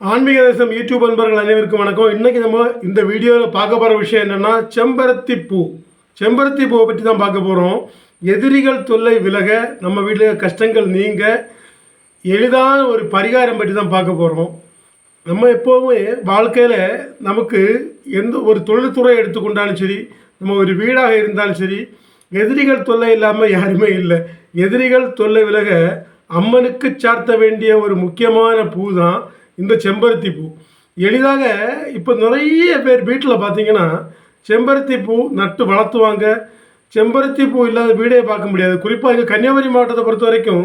ஆன்மீக தேசம் யூடியூப் அன்பர்கள் அனைவருக்கும் வணக்கம். இன்னைக்கு நம்ம இந்த வீடியோவில் பார்க்க போகிற விஷயம் என்னென்னா செம்பருத்தி பூ செம்பருத்தி பூவை பற்றி தான் பார்க்க போகிறோம் எதிரிகள் தொல்லை விலக நம்ம வீட்டில் கஷ்டங்கள் நீங்க எளிதான ஒரு பரிகாரம் பற்றி தான் பார்க்க போகிறோம் நம்ம எப்போவுமே வாழ்க்கையில் நமக்கு எந்த ஒரு தொழில்துறை எடுத்துக்கொண்டாலும் சரி நம்ம ஒரு வீடாக இருந்தாலும் சரி எதிரிகள் தொல்லை இல்லாமல் யாருமே இல்லை. எதிரிகள் தொல்லை விலக அம்மனுக்கு சார்த்த வேண்டிய ஒரு முக்கியமான பூ தான் இந்த செம்பருத்தி பூ எளிதாக இப்போ நிறைய பேர் வீட்டில் பார்த்தீங்கன்னா செம்பருத்தி பூ நட்டு வளர்த்துவாங்க. செம்பருத்தி பூ இல்லாத வீடே பார்க்க முடியாது. குறிப்பாக இங்கே கன்னியாகுமரி மாவட்டத்தை பொறுத்த வரைக்கும்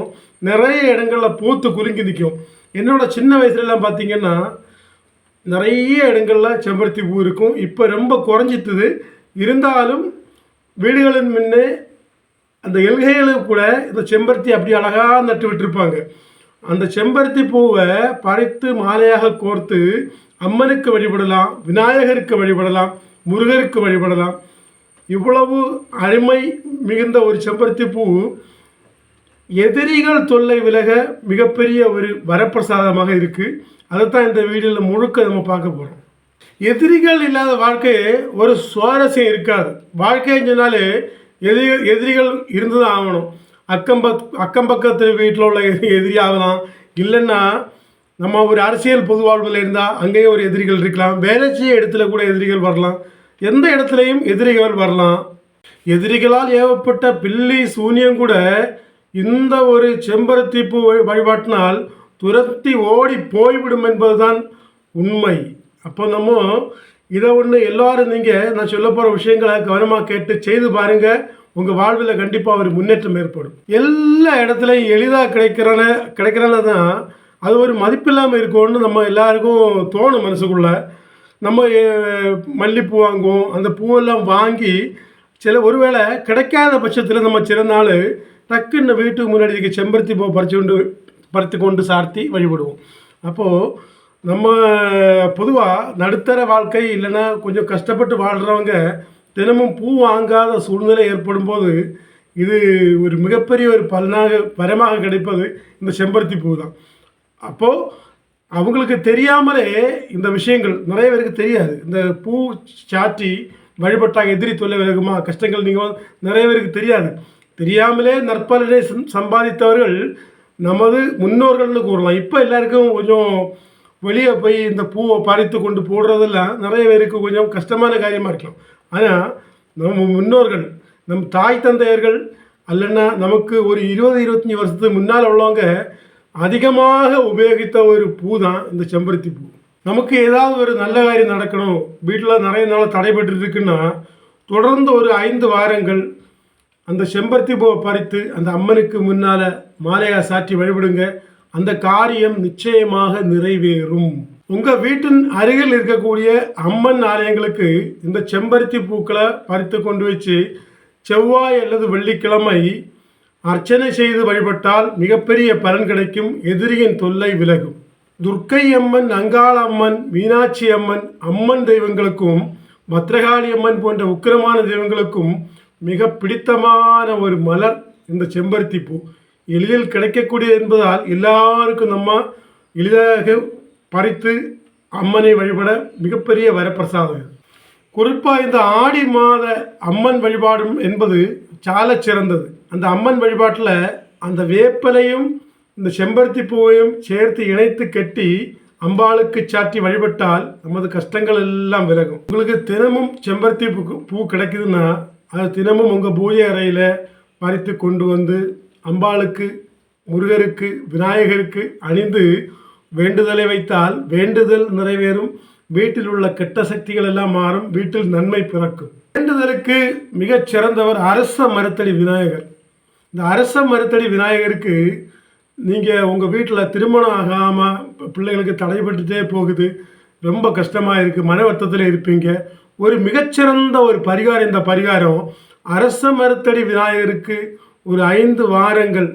நிறைய இடங்களில் பூத்து குலுங்கி நிற்கும் என்னோடய சின்ன வயசுலலாம் பார்த்தீங்கன்னா நிறைய இடங்களில் செம்பருத்தி பூ இருக்கும். இப்போ ரொம்ப குறைஞ்சித்துது இருந்தாலும் வீடுகளின் முன்னே அந்த எல்கைகளுக்கு கூட இந்த செம்பருத்தி அப்படி அழகாக நட்டு விட்டுருப்பாங்க. அந்த செம்பருத்தி பூவை பறித்து மாலையாக கோர்த்து அம்மனுக்கு வழிபடலாம் விநாயகருக்கு வழிபடலாம் முருகருக்கு வழிபடலாம். இவ்வளவு அருமை மிகுந்த ஒரு செம்பருத்தி பூ எதிரிகள் தொல்லை விலக மிகப்பெரிய ஒரு வரப்பிரசாதமாக இருக்குது அதைத்தான் இந்த வீடியோவில் முழுக்க நம்ம பார்க்க போகிறோம் எதிரிகள் இல்லாத வாழ்க்கை ஒரு சுவாரஸ்யம் இருக்காது. வாழ்க்கைன்னு சொன்னாலே எதிரிகள் எதிரிகள் இருந்து தான் ஆகணும். அக்கம்பக் அக்கம் பக்கத்து வீட்டில் உள்ள எதிரியாகலாம் எதிரி ஆகலாம் இல்லைன்னா நம்ம ஒரு அரசியல் பொது வாழ்வில் இருந்தால் அங்கேயும் ஒரு எதிரிகள் இருக்கலாம். வேலை செய்ய இடத்துல கூட எதிரிகள் வரலாம். எந்த இடத்துலையும் எதிரிகள் வரலாம். எதிரிகளால் ஏவப்பட்ட பில்லி சூன்யம் கூட இந்த ஒரு செம்பருத்தி பூ வழி- வழிபாட்டினால் துரத்தி ஓடி போய்விடும் என்பதுதான் உண்மை. அப்போ நம்ம இதை ஒன்று எல்லோரும் நீங்கள் நான் சொல்ல போகிற விஷயங்களை கவனமாக கேட்டு செய்து பாருங்கள் உங்கள் வாழ்வில் கண்டிப்பாக ஒரு முன்னேற்றம் ஏற்படும். எல்லா இடத்துலையும் எளிதாக கிடைக்கிறன கிடைக்கிறன தான் அது ஒரு மதிப்பில்லாமல் இருக்கும்னு நம்ம எல்லாருக்கும் தோணும் மனசுக்குள்ளே. நம்ம மல்லிப்பூ வாங்குவோம். அந்த பூவெல்லாம் வாங்கி சில ஒருவேளை கிடைக்காத பட்சத்தில் நம்ம சில நாள் டக்குன்னு வீட்டுக்கு முன்னாடி செம்பருத்தி பூ பறித்து கொண்டு பறித்து கொண்டு சார்த்தி வழிபடுவோம். அப்போது நம்ம பொதுவாக நடுத்தர வாழ்க்கை இல்லைன்னா கொஞ்சம் கஷ்டப்பட்டு வாழ்கிறவங்க தினமும் பூ வாங்காத சூழ்நிலை ஏற்படும் போது இது ஒரு மிகப்பெரிய ஒரு பலனாக பரமாக கிடைப்பது இந்த செம்பருத்தி பூ தான் அப்போது அவங்களுக்கு தெரியாமலே இந்த விஷயங்கள் நிறைய பேருக்கு தெரியாது. இந்த பூ சாற்றி வழிபட்டாக எதிரி தொல்லை விலகுமா கஷ்டங்கள் நீங்கள் நிறைய பேருக்கு தெரியாது. தெரியாமலே நற்பலனை சம்- சம்பாதித்தவர்கள் நமது முன்னோர்கள்னு கூறலாம். இப்போ எல்லாருக்கும் கொஞ்சம் வெளியே போய் இந்த பூவை பறித்து கொண்டு போடுறதெல்லாம் நிறைய பேருக்கு கொஞ்சம் கஷ்டமான காரியமாக இருக்கலாம். ஆனால் நம்ம முன்னோர்கள் நம் தாய் தந்தையர்கள் அல்லன்னா நமக்கு ஒரு இருபது இருபத்தஞ்சி வருஷத்துக்கு முன்னால் உள்ளவங்க அதிகமாக உபயோகித்த ஒரு பூ தான் இந்த செம்பருத்தி பூ. நமக்கு ஏதாவது ஒரு நல்ல காரியம் நடக்கணும் வீட்டில் நிறைய நாள் தடைபட்டு இருக்குன்னா தொடர்ந்து ஒரு ஐந்து வாரங்கள் அந்த செம்பருத்தி பூவை பறித்து அந்த அம்மனுக்கு முன்னால் மாலையாக சாற்றி வழிபடுங்க. அந்த காரியம் நிச்சயமாக நிறைவேறும். உங்கள் வீட்டின் அருகில் இருக்கக்கூடிய அம்மன் ஆலயங்களுக்கு இந்த செம்பருத்தி பூக்களை பறித்து கொண்டு வச்சு செவ்வாய் அல்லது வெள்ளிக்கிழமை அர்ச்சனை செய்து வழிபட்டால் மிகப்பெரிய பலன் கிடைக்கும். எதிரியின் தொல்லை விலகும். துர்க்கை அம்மன் அங்காள அம்மன் மீனாட்சி அம்மன் அம்மன் தெய்வங்களுக்கும் பத்ரகாளி அம்மன் போன்ற உக்கிரமான தெய்வங்களுக்கும் மிக பிடித்தமான ஒரு மலர் இந்த செம்பருத்தி பூ. எளிதில் கிடைக்கக்கூடிய என்பதால் எல்லாருக்கும் நம்ம எளிதாக பறித்து அம்மனை வழிபட மிகப்பெரிய வரப்பிரசாதம் இது. குறிப்பாக இந்த ஆடி மாத அம்மன் வழிபாடும் என்பது சால சிறந்தது அந்த அம்மன் வழிபாட்டில் அந்த வேப்பலையும் இந்த செம்பருத்தி பூவையும் சேர்த்து இணைத்து கட்டி அம்பாளுக்கு சாற்றி வழிபட்டால் நமது கஷ்டங்கள் எல்லாம் விலகும் உங்களுக்கு தினமும் செம்பருத்தி பூ பூ கிடைக்குதுன்னா அது தினமும் உங்கள் பூஜை அறையில் பறித்து கொண்டு வந்து அம்பாளுக்கு முருகருக்கு விநாயகருக்கு அணிந்து வேண்டுதலை வைத்தால் வேண்டுதல் நிறைவேறும். வீட்டில் உள்ள கெட்ட சக்திகள் எல்லாம் மாறும். வீட்டில் நன்மை பிறக்கும். வேண்டுதலுக்கு மிகச் சிறந்தவர் அரச மரத்தடி விநாயகர். இந்த அரச மரத்தடி விநாயகருக்கு நீங்கள் உங்கள் வீட்டில் திருமணம் ஆகாமல் பிள்ளைங்களுக்கு தடைபட்டுட்டே போகுது. ரொம்ப கஷ்டமாக இருக்குது மன வருத்தத்தில் இருப்பீங்க. ஒரு மிகச்சிறந்த ஒரு பரிகாரம். இந்த பரிகாரம் அரச மரத்தடி விநாயகருக்கு ஒரு ஐந்து வாரங்கள்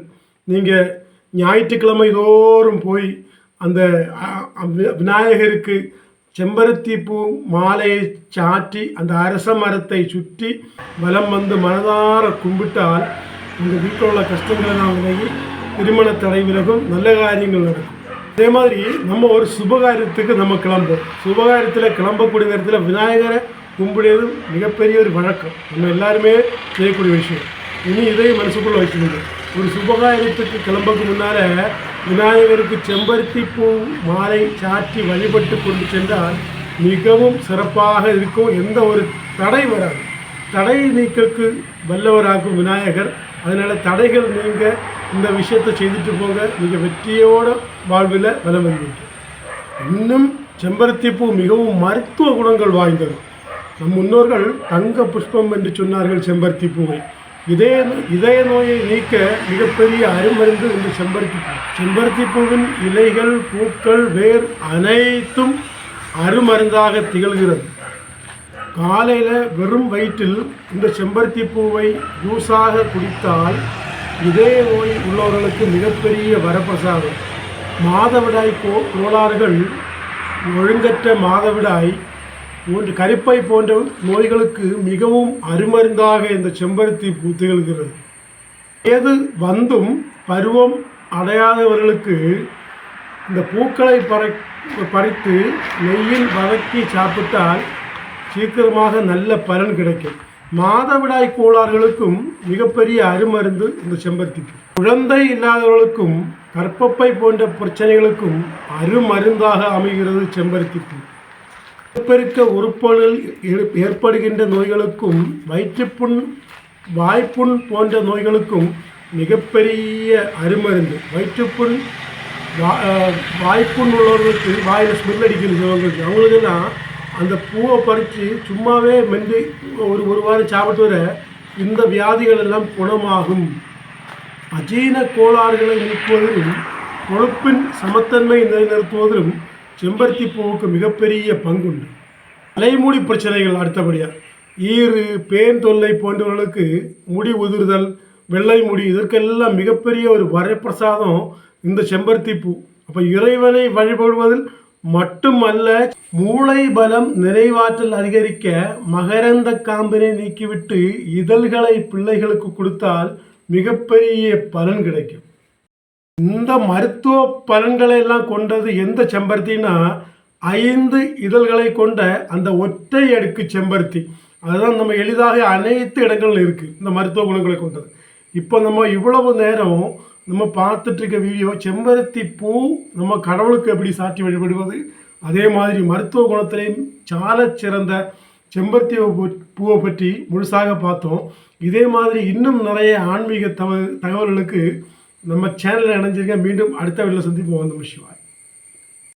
நீங்கள் ஞாயிற்றுக்கிழமை தோறும் போய் அந்த விநாயகருக்கு செம்பருத்தி பூ மாலையை சாற்றி அந்த அரச மரத்தை சுற்றி வலம் வந்து மனதார கும்பிட்டால் உங்கள் வீட்டில் உள்ள கஷ்டங்கள் விலகி திருமண தடை விலகும் நல்ல காரியங்கள் நடக்கும். அதே மாதிரி நம்ம ஒரு சுபகாரியத்துக்கு நம்ம கிளம்புவோம். சுபகாரியத்தில் கிளம்பக்கூடிய நேரத்தில் விநாயகரை கும்பிடுறது மிகப்பெரிய ஒரு வழக்கம். நம்ம எல்லாருமே செய்யக்கூடிய விஷயம். இனி இதையும் மனசுக்குள்ளே வச்சுக்கோங்க ஒரு சுபகாரியத்துக்கு கிளம்புக்கு முன்னால் விநாயகருக்கு செம்பருத்தி பூ மாலை சாற்றி வழிபட்டு கொண்டு சென்றால் மிகவும் சிறப்பாக இருக்கும். எந்த ஒரு தடை வராது. தடை நீக்கக்கு வல்லவராகும் விநாயகர். அதனால் தடைகள் நீங்க இந்த விஷயத்தை செய்துட்டு போங்க. நீங்கள் வெற்றியோட வாழ்வில் வலம் வருவீங்க இன்னும் செம்பருத்தி பூ மிகவும் மருத்துவ குணங்கள் வாய்ந்தது. நம் முன்னோர்கள் தங்க புஷ்பம் என்று சொன்னார்கள் செம்பருத்தி பூவை. இதய இதய நோயை நீக்க மிகப்பெரிய அருமருந்து இந்த செம்பருத்தி பூ செம்பருத்தி பூவின் இலைகள் பூக்கள் வேர் அனைத்தும் அருமருந்தாக திகழ்கிறது. காலையில் வெறும் வயிற்றில் இந்த செம்பருத்தி பூவை ஜூஸாக குடித்தால் இதய நோய் உள்ளவர்களுக்கு மிகப்பெரிய வரப்பிரசாதம். மாதவிடாய் கோ கோளாறுகள் ஒழுங்கற்ற மாதவிடாய் போன்ற கருப்பை போன்ற நோய்களுக்கு மிகவும் அருமருந்தாக இந்த செம்பருத்தி பூ திகழ்கிறது ஏது வந்தும் பருவம் அடையாதவர்களுக்கு இந்த பூக்களை பறை பறித்து நெய்யில் வதக்கி சாப்பிட்டால் சீக்கிரமாக நல்ல பலன் கிடைக்கும். மாதவிடாய் கோளாறுகளுக்கும் மிகப்பெரிய அருமருந்து இந்த செம்பருத்தி பூ. குழந்தை இல்லாதவர்களுக்கும் கற்பப்பை போன்ற பிரச்சனைகளுக்கும் அருமருந்தாக அமைகிறது செம்பருத்தி பூ. பெருக்க உறுப்புகளில் ஏற்படுகின்ற நோய்களுக்கும் வயிற்றுப்புண் வாய்ப்புண் போன்ற நோய்களுக்கும் மிகப்பெரிய அருமருந்து. வயிற்றுப்புண் வா வாய்ப்புண் உள்ளவர்களுக்கு வாயில் ஸ்மெல் அடிக்கிறவங்களுக்கு அவங்களுக்குலாம் அந்த பூவை பறித்து சும்மாவே மென்று ஒரு ஒரு வாரம் சாப்பிட்டு வர இந்த வியாதிகள் எல்லாம் குணமாகும். அஜீன கோளாறுகளை நீக்குவதிலும் கொழுப்பின் சமத்தன்மை நிலைநிறுத்துவதிலும் செம்பருத்தி பூவுக்கு மிகப்பெரிய பங்குண்டு. தலைமுடி பிரச்சனைகள் அடுத்தபடியாக ஈறு பேன் தொல்லை போன்றவர்களுக்கு முடி உதிர்தல் வெள்ளை முடி இதற்கெல்லாம் மிகப்பெரிய ஒரு வரப்பிரசாதம் இந்த செம்பருத்தி பூ. அப்போ இறைவனை வழிபடுவதில் மட்டுமல்ல மூளை பலம் நிறைவாற்றல் அதிகரிக்க மகரந்த காம்பினை நீக்கிவிட்டு இதழ்களை பிள்ளைகளுக்கு கொடுத்தால் மிகப்பெரிய பலன் கிடைக்கும். இந்த மருத்துவ பலன்களை எல்லாம் கொண்டது எந்த செம்பருத்தினா ஐந்து இதழ்களை கொண்ட அந்த ஒற்றை அடுக்கு செம்பருத்தி. அதுதான் நம்ம எளிதாக அனைத்து இடங்களில் இருக்குது இந்த மருத்துவ குணங்களை கொண்டது. இப்போ நம்ம இவ்வளவு நேரம் நம்ம பார்த்துட்டு இருக்க வீடியோ செம்பருத்தி பூ நம்ம கடவுளுக்கு எப்படி சாற்றி வழிபடுவது? அதே மாதிரி மருத்துவ குணத்திலையும் சால சிறந்த செம்பருத்தி பூ- பூவை பற்றி முழுசாக பார்த்தோம். இதே மாதிரி இன்னும் நிறைய ஆன்மீக தகவல் தகவல்களுக்கு நம்ம சேனலில் இணைஞ்சிருக்க மீண்டும் அடுத்த வீடியோவில் சந்திப்போம் வந்து சிவாய்